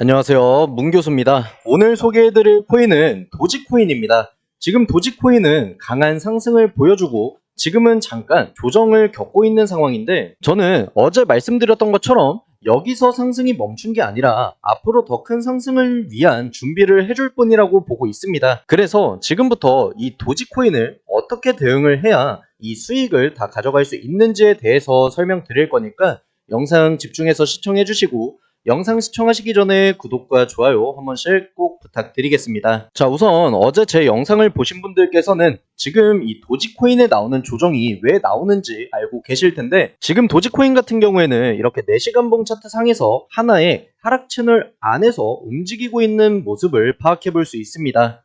안녕하세요. 문 교수입니다. 오늘 소개해드릴 코인은 도지코인입니다. 지금 도지코인은 강한 상승을 보여주고 지금은 잠깐 조정을 겪고 있는 상황인데 저는 어제 말씀드렸던 것처럼 여기서 상승이 멈춘 게 아니라 앞으로 더 큰 상승을 위한 준비를 해줄 뿐이라고 보고 있습니다. 그래서 지금부터 이 도지코인을 어떻게 대응을 해야 이 수익을 다 가져갈 수 있는지에 대해서 설명드릴 거니까 영상 집중해서 시청해 주시고 영상 시청하시기 전에 구독과 좋아요 한 번씩 꼭 부탁드리겠습니다. 자, 우선 어제 제 영상을 보신 분들께서는 지금 이 도지코인에 나오는 조정이 왜 나오는지 알고 계실 텐데 지금 도지코인 같은 경우에는 이렇게 4시간봉 차트 상에서 하나의 하락 채널 안에서 움직이고 있는 모습을 파악해 볼 수 있습니다.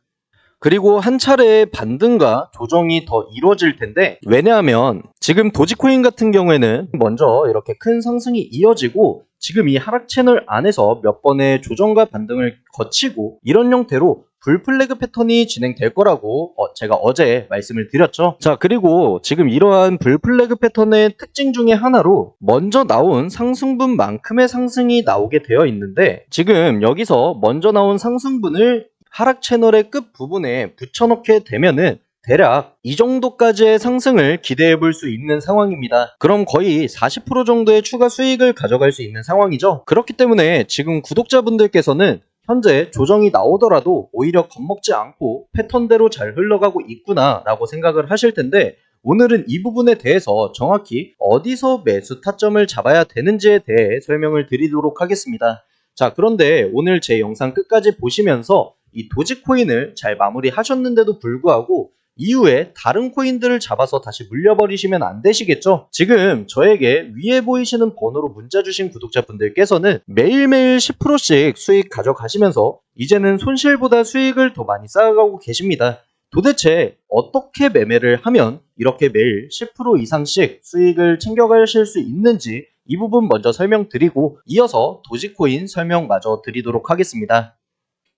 그리고 한 차례의 반등과 조정이 더 이루어질 텐데 왜냐하면 지금 도지코인 같은 경우에는 먼저 이렇게 큰 상승이 이어지고 지금 이 하락 채널 안에서 몇 번의 조정과 반등을 거치고 이런 형태로 불플래그 패턴이 진행될 거라고 어, 제가 어제 말씀을 드렸죠. 자, 그리고 지금 이러한 불플래그 패턴의 특징 중에 하나로 먼저 나온 상승분만큼의 상승이 나오게 되어 있는데 지금 여기서 먼저 나온 상승분을 하락 채널의 끝 부분에 붙여넣게 되면은 대략 이 정도까지의 상승을 기대해 볼 수 있는 상황입니다. 그럼 거의 40% 정도의 추가 수익을 가져갈 수 있는 상황이죠. 그렇기 때문에 지금 구독자분들께서는 현재 조정이 나오더라도 오히려 겁먹지 않고 패턴대로 잘 흘러가고 있구나 라고 생각을 하실 텐데 오늘은 이 부분에 대해서 정확히 어디서 매수 타점을 잡아야 되는지에 대해 설명을 드리도록 하겠습니다. 자, 그런데 오늘 제 영상 끝까지 보시면서 이 도지코인을 잘 마무리하셨는데도 불구하고 이후에 다른 코인들을 잡아서 다시 물려버리시면 안 되시겠죠? 지금 저에게 위에 보이시는 번호로 문자 주신 구독자분들께서는 매일매일 10%씩 수익 가져가시면서 이제는 손실보다 수익을 더 많이 쌓아가고 계십니다. 도대체 어떻게 매매를 하면 이렇게 매일 10% 이상씩 수익을 챙겨가실 수 있는지 이 부분 먼저 설명드리고 이어서 도지코인 설명마저 드리도록 하겠습니다.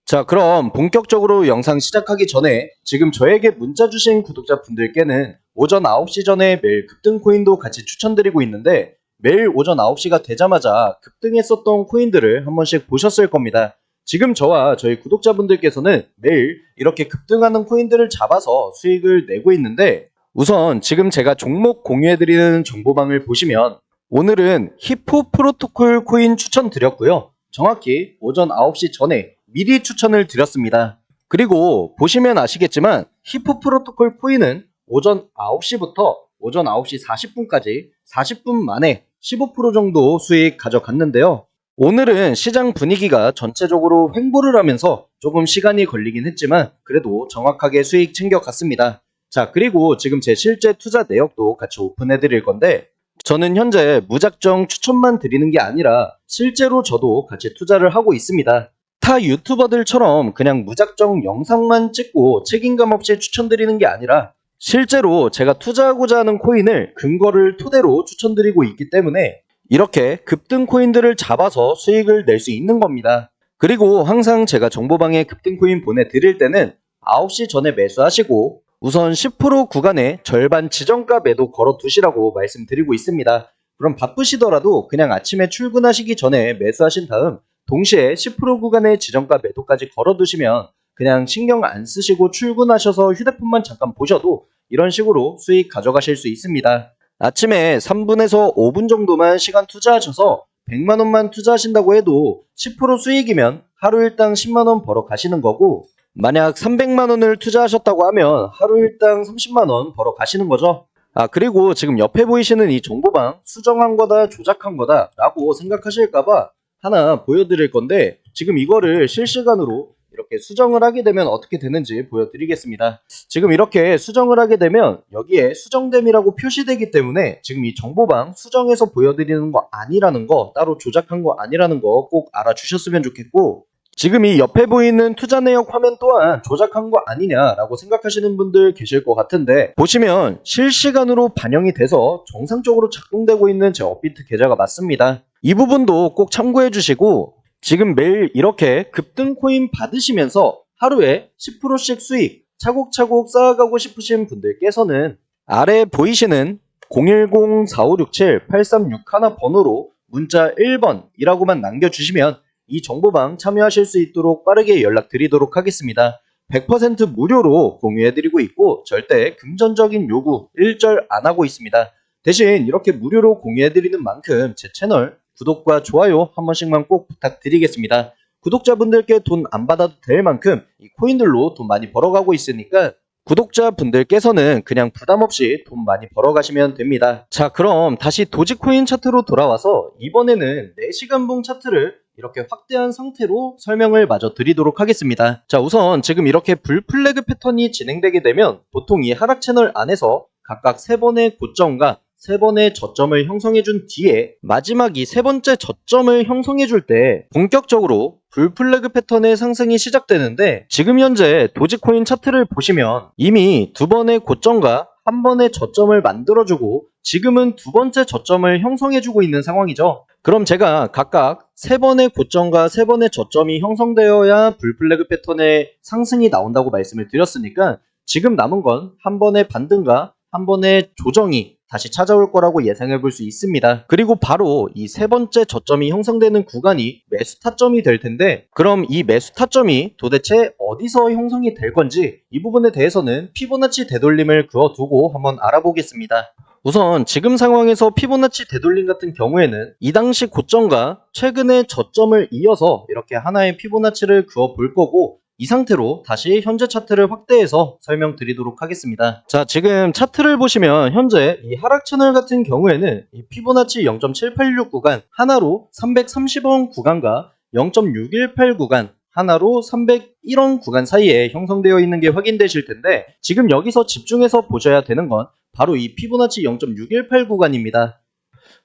자, 그럼 본격적으로 영상 시작하기 전에 지금 저에게 문자 주신 구독자분들께는 오전 9시 전에 매일 급등 코인도 같이 추천드리고 있는데 매일 오전 9시가 되자마자 급등했었던 코인들을 한 번씩 보셨을 겁니다. 지금 저와 저희 구독자분들께서는 매일 이렇게 급등하는 코인들을 잡아서 수익을 내고 있는데 우선 지금 제가 종목 공유해드리는 정보방을 보시면 오늘은 히포 프로토콜 코인 추천드렸고요. 정확히 오전 9시 전에 미리 추천을 드렸습니다. 그리고 보시면 아시겠지만 히포 프로토콜 코인은 오전 9시부터 오전 9시 40분까지 40분 만에 15% 정도 수익 가져갔는데요. 오늘은 시장 분위기가 전체적으로 횡보를 하면서 조금 시간이 걸리긴 했지만 그래도 정확하게 수익 챙겨갔습니다. 자, 그리고 지금 제 실제 투자 내역도 같이 오픈해 드릴 건데 저는 현재 무작정 추천만 드리는 게 아니라 실제로 저도 같이 투자를 하고 있습니다. 타 유튜버들처럼 그냥 무작정 영상만 찍고 책임감 없이 추천드리는 게 아니라 실제로 제가 투자하고자 하는 코인을 근거를 토대로 추천드리고 있기 때문에 이렇게 급등 코인들을 잡아서 수익을 낼 수 있는 겁니다. 그리고 항상 제가 정보방에 급등 코인 보내드릴 때는 9시 전에 매수하시고 우선 10% 구간에 절반 지정가 매도 걸어 두시라고 말씀드리고 있습니다. 그럼 바쁘시더라도 그냥 아침에 출근하시기 전에 매수하신 다음 동시에 10% 구간의 지정가 매도까지 걸어 두시면 그냥 신경 안 쓰시고 출근하셔서 휴대폰만 잠깐 보셔도 이런 식으로 수익 가져가실 수 있습니다. 아침에 3분에서 5분 정도만 시간 투자하셔서 100만 원만 투자하신다고 해도 10% 수익이면 하루 일당 10만 원 벌어 가시는 거고 만약 300만 원을 투자하셨다고 하면 하루 일당 30만 원 벌어 가시는 거죠. 아 그리고 지금 옆에 보이시는 이 정보방 수정한 거다 조작한 거다 라고 생각하실까봐 하나 보여드릴 건데 지금 이거를 실시간으로 이렇게 수정을 하게 되면 어떻게 되는지 보여드리겠습니다. 지금 이렇게 수정을 하게 되면 여기에 수정됨이라고 표시되기 때문에 지금 이 정보방 수정해서 보여드리는 거 아니라는 거 따로 조작한 거 아니라는 거 꼭 알아주셨으면 좋겠고 지금 이 옆에 보이는 투자 내역 화면 또한 조작한 거 아니냐라고 생각하시는 분들 계실 것 같은데 보시면 실시간으로 반영이 돼서 정상적으로 작동되고 있는 제 업비트 계좌가 맞습니다. 이 부분도 꼭 참고해 주시고 지금 매일 이렇게 급등 코인 받으시면서 하루에 10%씩 수익 차곡차곡 쌓아가고 싶으신 분들께서는 아래 보이시는 010-4567-8361 번호로 문자 1번이라고만 남겨주시면 이 정보방 참여하실 수 있도록 빠르게 연락드리도록 하겠습니다. 100% 무료로 공유해드리고 있고 절대 금전적인 요구 일절 안 하고 있습니다. 대신 이렇게 무료로 공유해드리는 만큼 제 채널 구독과 좋아요 한 번씩만 꼭 부탁드리겠습니다. 구독자분들께 돈 안 받아도 될 만큼 이 코인들로 돈 많이 벌어가고 있으니까 구독자분들께서는 그냥 부담 없이 돈 많이 벌어가시면 됩니다. 자, 그럼 다시 도지코인 차트로 돌아와서 이번에는 4시간봉 차트를 이렇게 확대한 상태로 설명을 마저 드리도록 하겠습니다. 자, 우선 지금 이렇게 불플래그 패턴이 진행되게 되면 보통 이 하락 채널 안에서 각각 3번의 고점과 세 번의 저점을 형성해 준 뒤에 마지막 이 세 번째 저점을 형성해 줄 때 본격적으로 불플래그 패턴의 상승이 시작되는데 지금 현재 도지코인 차트를 보시면 이미 두 번의 고점과 한 번의 저점을 만들어주고 지금은 두 번째 저점을 형성해주고 있는 상황이죠. 그럼 제가 각각 세 번의 고점과 세 번의 저점이 형성되어야 불플래그 패턴의 상승이 나온다고 말씀을 드렸으니까 지금 남은 건 한 번의 반등과 한 번의 조정이 다시 찾아올 거라고 예상해 볼 수 있습니다. 그리고 바로 이 세 번째 저점이 형성되는 구간이 매수 타점이 될 텐데 그럼 이 매수 타점이 도대체 어디서 형성이 될 건지 이 부분에 대해서는 피보나치 되돌림을 그어두고 한번 알아보겠습니다. 우선 지금 상황에서 피보나치 되돌림 같은 경우에는 이 당시 고점과 최근의 저점을 이어서 이렇게 하나의 피보나치를 그어 볼 거고 이 상태로 다시 현재 차트를 확대해서 설명드리도록 하겠습니다. 자, 지금 차트를 보시면 현재 이 하락 채널 같은 경우에는 이 피보나치 0.786 구간 하나로 330원 구간과 0.618 구간 하나로 301원 구간 사이에 형성되어 있는 게 확인되실 텐데 지금 여기서 집중해서 보셔야 되는 건 바로 이 피보나치 0.618 구간입니다.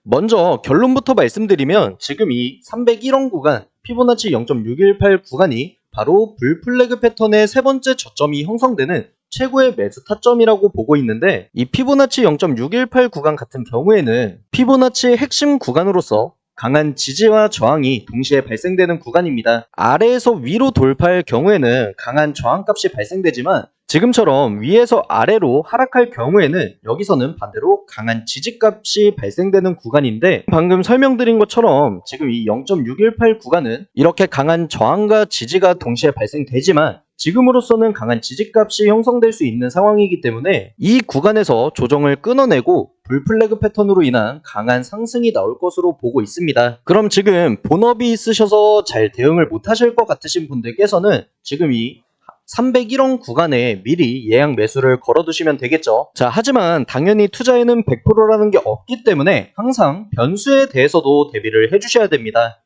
먼저 결론부터 말씀드리면 지금 이 301원 구간 피보나치 0.618 구간이 바로 불플래그 패턴의 세 번째 저점이 형성되는 최고의 매수 타점이라고 보고 있는데 이 피보나치 0.618 구간 같은 경우에는 피보나치의 핵심 구간으로서 강한 지지와 저항이 동시에 발생되는 구간입니다. 아래에서 위로 돌파할 경우에는 강한 저항값이 발생되지만 지금처럼 위에서 아래로 하락할 경우에는 여기서는 반대로 강한 지지값이 발생되는 구간인데 방금 설명드린 것처럼 지금 이 0.618 구간은 이렇게 강한 저항과 지지가 동시에 발생되지만 지금으로서는 강한 지지값이 형성될 수 있는 상황이기 때문에 이 구간에서 조정을 끊어내고 불플래그 패턴으로 인한 강한 상승이 나올 것으로 보고 있습니다. 그럼 지금 본업이 있으셔서 잘 대응을 못 하실 것 같으신 분들께서는 지금 이 301원 구간에 미리 예약 매수를 걸어두시면 되겠죠. 자, 하지만 당연히 투자에는 100%라는 게 없기 때문에 항상 변수에 대해서도 대비를 해주셔야 됩니다.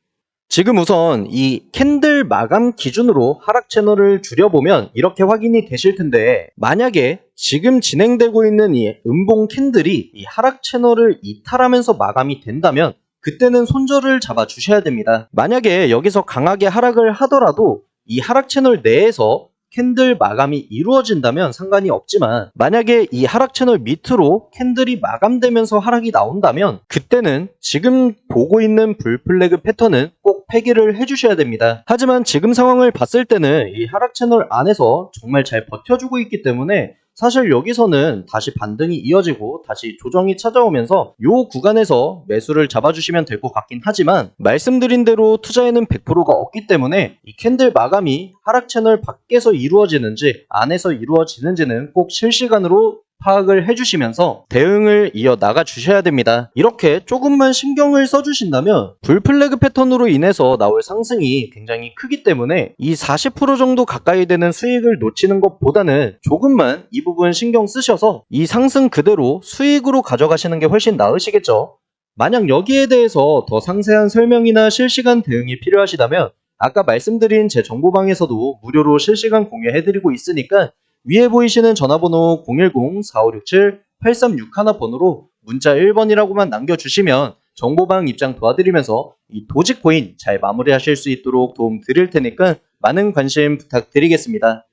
지금 우선 이 캔들 마감 기준으로 하락 채널을 줄여보면 이렇게 확인이 되실 텐데 만약에 지금 진행되고 있는 이 음봉 캔들이 이 하락 채널을 이탈하면서 마감이 된다면 그때는 손절을 잡아 주셔야 됩니다. 만약에 여기서 강하게 하락을 하더라도 이 하락 채널 내에서 캔들 마감이 이루어진다면 상관이 없지만 만약에 이 하락 채널 밑으로 캔들이 마감되면서 하락이 나온다면 그때는 지금 보고 있는 불플래그 패턴은 꼭 폐기를 해주셔야 됩니다. 하지만 지금 상황을 봤을 때는 이 하락 채널 안에서 정말 잘 버텨주고 있기 때문에 사실 여기서는 다시 반등이 이어지고 다시 조정이 찾아오면서 이 구간에서 매수를 잡아주시면 될 것 같긴 하지만 말씀드린 대로 투자에는 100%가 없기 때문에 이 캔들 마감이 하락 채널 밖에서 이루어지는지 안에서 이루어지는지는 꼭 실시간으로 파악을 해주시면서 대응을 이어 나가 주셔야 됩니다. 이렇게 조금만 신경을 써주신다면 불플래그 패턴으로 인해서 나올 상승이 굉장히 크기 때문에 이 40% 정도 가까이 되는 수익을 놓치는 것보다는 조금만 이 부분 신경 쓰셔서 이 상승 그대로 수익으로 가져가시는 게 훨씬 나으시겠죠. 만약 여기에 대해서 더 상세한 설명이나 실시간 대응이 필요하시다면 아까 말씀드린 제 정보방에서도 무료로 실시간 공유해드리고 있으니까 위에 보이시는 전화번호 010-4567-8361 번호로 문자 1번이라고만 남겨주시면 정보방 입장 도와드리면서 이 도직코인 잘 마무리하실 수 있도록 도움 드릴 테니까 많은 관심 부탁드리겠습니다.